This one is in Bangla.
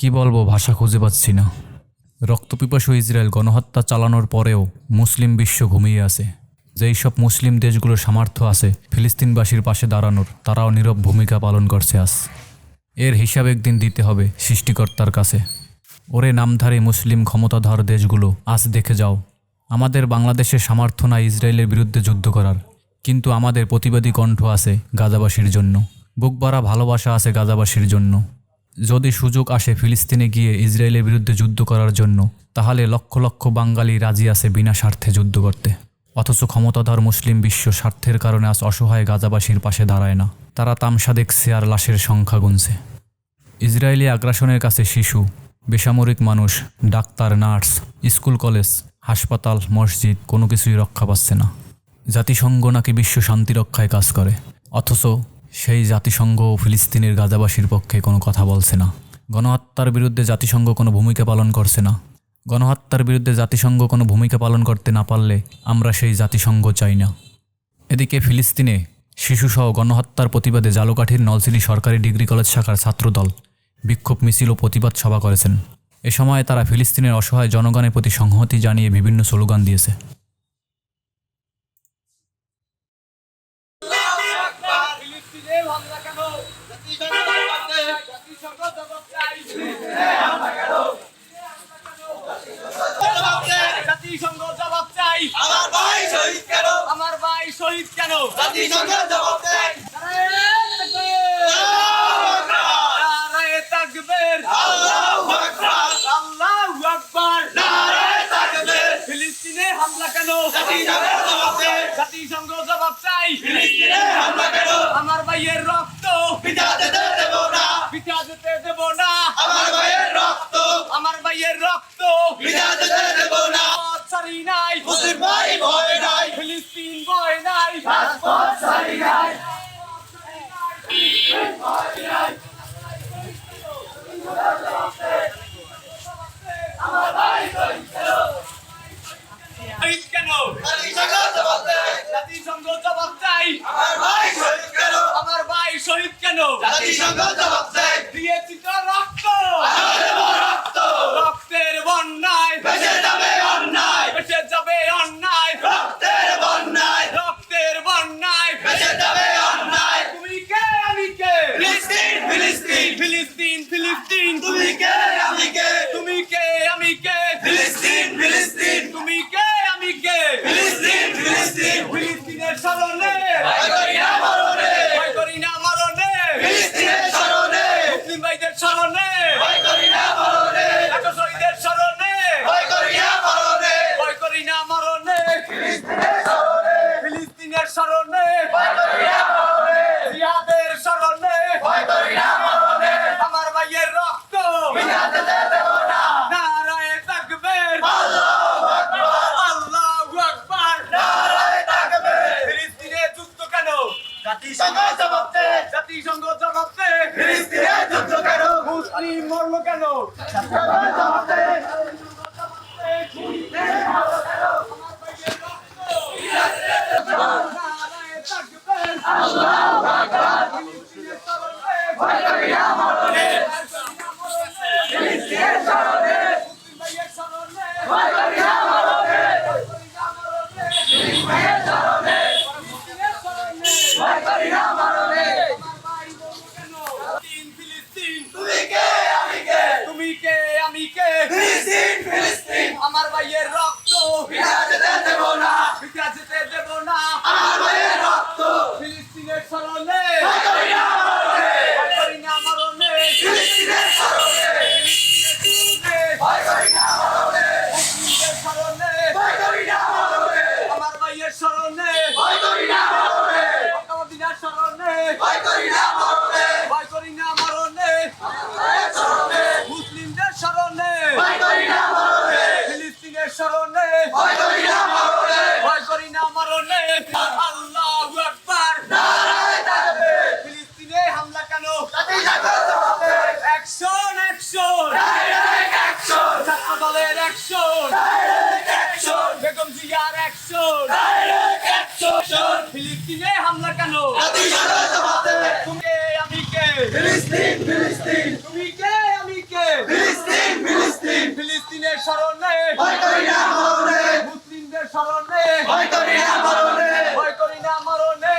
কি বলব, ভাষা খুঁজে পাচ্ছি না। রক্তপিপাসু ইসরায়েল গণহত্যা চালানোর পরেও মুসলিম বিশ্ব ঘুমিয়ে আছে। যেই সব মুসলিম দেশগুলোর সামর্থ্য আছে, ফিলিস্তিনবাসীর পাশে দাঁড়ানোর, তারাও নীরব ভূমিকা পালন করছে আজ। এর হিসাব একদিন দিতে হবে সৃষ্টিকর্তার কাছে। ওরে নামধারী মুসলিম ক্ষমতাধর দেশগুলো, আজ দেখে যাও। আমাদের বাংলাদেশের সামর্থ্য নাই ইসরায়েলের বিরুদ্ধে যুদ্ধ করার। কিন্তু আমাদের প্রতিবাদী কণ্ঠ আছে গাজাবাসীর জন্য। বুকবারা ভালোবাসা আছে গাজাবাসীর জন্য। যদি সুযোগ আসে ফিলিস্তিনে গিয়ে ইসরায়েলের বিরুদ্ধে যুদ্ধ করার জন্য, তাহলে লক্ষ লক্ষ বাঙালি রাজি আছে বিনা স্বার্থে যুদ্ধ করতে। অথচ ক্ষমতাধর মুসলিম বিশ্ব স্বার্থের কারণে আজ অসহায় গাজাবাসীর পাশে দাঁড়ায় না। তারা তামসা দেখছে আর লাশের সংখ্যা গুনছে। ইসরায়েলি আগ্রাসনের কাছে শিশু, বেসামরিক মানুষ, ডাক্তার, নার্স, স্কুল, কলেজ, হাসপাতাল, মসজিদ, কোনো কিছুই রক্ষা পাচ্ছে না। জাতিসংঘ নাকি বিশ্ব শান্তি রক্ষায় কাজ করে। অথচ সেই জাতিসংঘ ফিলিস্তিনের গাজাবাসীর পক্ষে কোনো কথা বলছে না। গণহত্যার বিরুদ্ধে জাতিসংঘ কোনো ভূমিকা পালন করছে না। গণহত্যার বিরুদ্ধে জাতিসংঘ কোনো ভূমিকা পালন করতে না পারলে আমরা সেই জাতিসংঘ চাই না। এদিকে ফিলিস্তিনে শিশুসহ গণহত্যার প্রতিবাদে জালুকাঠির নলছিলি সরকারি ডিগ্রি কলেজ শাখার ছাত্রদল বিক্ষোভ মিছিল ও প্রতিবাদ সভা করেছেন। এ সময় তারা ফিলিস্তিনের অসহায় জনগণের প্রতি সংহতি জানিয়ে বিভিন্ন স্লোগান দিয়েছে। কেন? জাতিসংঘ জবাব দেয় নারায়ে তাকবীর আল্লাহু আকবার। আল্লাহু আকবার। নারায়ে তাকবীর ফিলিস্তিনে হামলা কেন? জাতিসংঘ জবাব দেয় চাই। ফিলিস্তিনে হামলা কেন? আমার ভাইয়ের রক্ত। পিতা যেতে দেব না। পিতা যেতে দেব না। আমার ভাইয়ের রক্ত। আমার ভাইয়ের রক্ত। পিতা যেতে দেব না। ছাড়ি নাই। মুসলিম ভাই ভয় নাই ফিলিস্তিন ভয় নাই রাজপথ ছাড়ি নাই শহীদ কেন জাতিসংঘ জবাব দেয় জাতিসংঘ জবাব চাই আমার ভাই শহীদ কেন আমার ভাই শহীদ কেন জাতিসংঘ জবাব দেয়। দিয়েছি তো রক্ত দেব রক্ত রক্তের বন্যায় বেঁচে যাবে অন্যায় বেঁচে যাবে অন্যায় রক্তের বন্যায় রক্তের বন্যায় বেঁচে যাবে অন্যায় তুমি কে আমি কে ফিলিস্তিন ফিলিস্তিন ফিলিস্তিন ফিলিস্তিন তুমি কে আমি কে তুমি কে আমি কে ফিলিস্তিন ফিলিস্তিন তুমি কে আমি কে ফিলিস্তিন ফিলিস্তিন ফিলিস্তিনের স্মরণে ভয় করি না মরণে ভয় করি না মরণে ফিলিস্তিনের স্মরণে মুসলিম ভাইদের স্মরণে ভয় করি না মরণে এত শহীদের স্মরণে ভয় করি না মরণে ভয় করি না মরণে ফিলিস্তিনের স্মরণে ফিলিস্তিনের স্মরণে ভয় করি না মরণে জিহাদের স্মরণে ভয় করি না মরণে আমার ভাইয়ের রক্ত পিতা যেতে দেব না নারায়ে তাকবীর আল্লাহু আকবার আল্লাহু আকবার নারায়ে তাকবীর ফিলিস্তিনে যুদ্ধ কেন জাতিসংঘ জবাব দে। জাতিসংঘ জবাব দে। ফিলিস্তিনের যুদ্ধ কেন? মুসলিম মরলো কেন? জবাব দে নারায়ে তাকবীর আল্লাহু আকবার ফিলিস্তিনের স্মরণে ভয় করি না মরণে ফিলিস্তিনের স্মরণে মুসলিম ভাইয়ের স্মরণে ভয় করি না মরণে ফিলিস্তিনের স্মরণে ফিলিস্তিনের স্মরণে ভয় করি না মরণে আমার ভাই বলল কেন ফিলিস্তিন ফিলিস্তিন তুমি কে আমি কে তুমি কে আমি কে ফিলিস্তিন ফিলিস্তিন আমার ভাইয়ের রক্ত যেতে দেব না। যেতে দেব না। স্মরণে ভয় করি না মরণে। ভয় করি না মরণে। আল্লাহু আকবার। নারায়ে তাকবীর ফিলিস্তিনে হামলা কেন? জাতিসংঘ জবাব দে অ্যাকশন অ্যাকশন ডাইরেক্ট অ্যাকশন ছাত্র দলের অ্যাকশন ডাইরেক্ট অ্যাকশন বেগম জিয়ার অ্যাকশন ডাইরেক্ট অ্যাকশন ফিলিস্তিনে হামলা কেন? জাতিসংঘ জবাব দে তুমি কে আমি কে? ফিলিস্তিন ফিলিস্তিন। তুমি কে আমি কে? মুসলিমদের স্মরণে। ভয় করি না মরণে। মুসলিমদের স্মরণে। ভয় করি না মরণে। ভয় করি না মরণে।